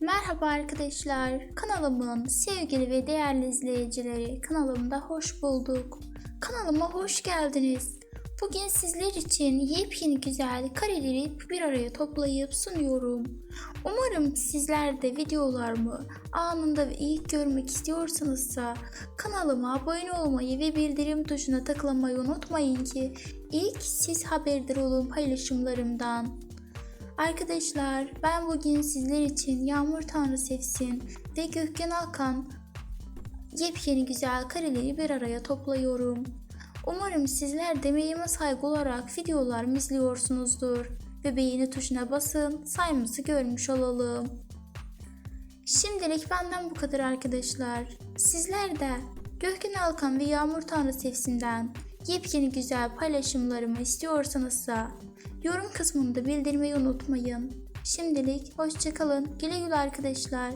Merhaba arkadaşlar. Kanalımın sevgili ve değerli izleyicileri kanalımda hoş bulduk. Kanalıma hoş geldiniz. Bugün sizler için yepyeni güzel kareleri bir araya toplayıp sunuyorum. Umarım sizler de videolarımı anında ve ilk görmek istiyorsanızsa kanalıma abone olmayı ve bildirim tuşuna tıklamayı unutmayın ki ilk siz haberdar olun paylaşımlarımdan. Arkadaşlar ben bugün sizler için Yağmur Tanrı Sevsin ve Gökgen Alkan yepyeni güzel kareleri bir araya topluyorum. Umarım sizler demeğime saygı olarak videolarımı izliyorsunuzdur ve beğeni tuşuna basın sayımızı görmüş olalım. Şimdilik benden bu kadar arkadaşlar. Sizler de Gökgen Alkan ve Yağmur Tanrı Sevsin'den yepyeni güzel paylaşımlarımı istiyorsanızsa yorum kısmında bildirmeyi unutmayın. Şimdilik hoşçakalın. Güle güle arkadaşlar.